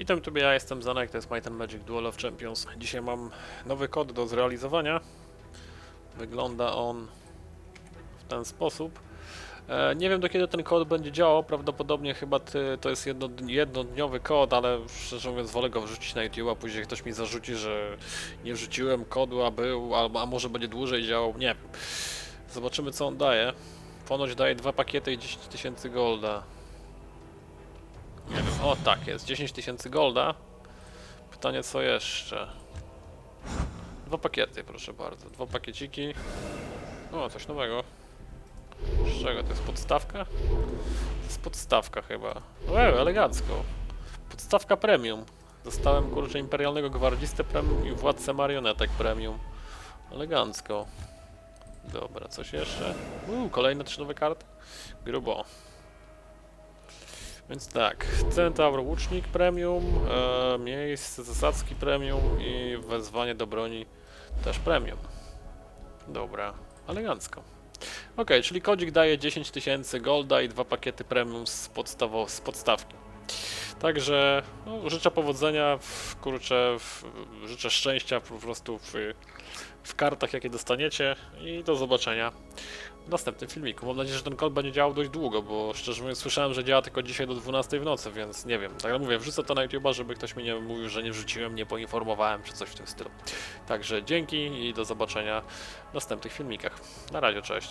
Witam tu, ja jestem Zanek, to jest Might and Magic Duel of Champions. Dzisiaj mam nowy kod do zrealizowania. Wygląda on w ten sposób. E, nie wiem do kiedy ten kod będzie działał, prawdopodobnie chyba to jest jedno, jednodniowy kod, ale szczerze mówiąc wolę go wrzucić na YouTube, a później ktoś mi zarzuci, że nie wrzuciłem kodu, a był, a może będzie dłużej działał, nie. Zobaczymy co on daje. Ponoć daje dwa pakiety i 10 tysięcy golda. O tak jest, 10 tysięcy golda. Pytanie co jeszcze? Dwa pakiety, proszę bardzo, dwa pakieciki. O, coś nowego. Z czego to jest podstawka? To jest podstawka chyba. Wow, elegancko. Podstawka premium. Dostałem kurczę imperialnego gwardzistę premium i władcę marionetek premium. Elegancko. Dobra, coś jeszcze? Uuu, kolejne trzy nowe karty? Grubo. Więc tak, Centaur Łucznik Premium, e, miejsce zasadzki Premium i wezwanie do broni też Premium. Dobra, elegancko. Ok, czyli kodzik daje 10 tysięcy golda i dwa pakiety Premium z, podstawo, z podstawki. Także no, życzę powodzenia, w, kurczę, w, życzę szczęścia po prostu w, w kartach jakie dostaniecie i do zobaczenia w następnym filmiku. Mam nadzieję, że ten kod będzie działał dość długo, bo szczerze mówiąc słyszałem, że działa tylko dzisiaj do 12 w nocy, więc nie wiem. Tak jak mówię, wrzucę to na YouTube'a, żeby ktoś mi nie mówił, że nie wrzuciłem, nie poinformowałem, czy coś w tym stylu. Także dzięki i do zobaczenia w następnych filmikach. Na razie, cześć.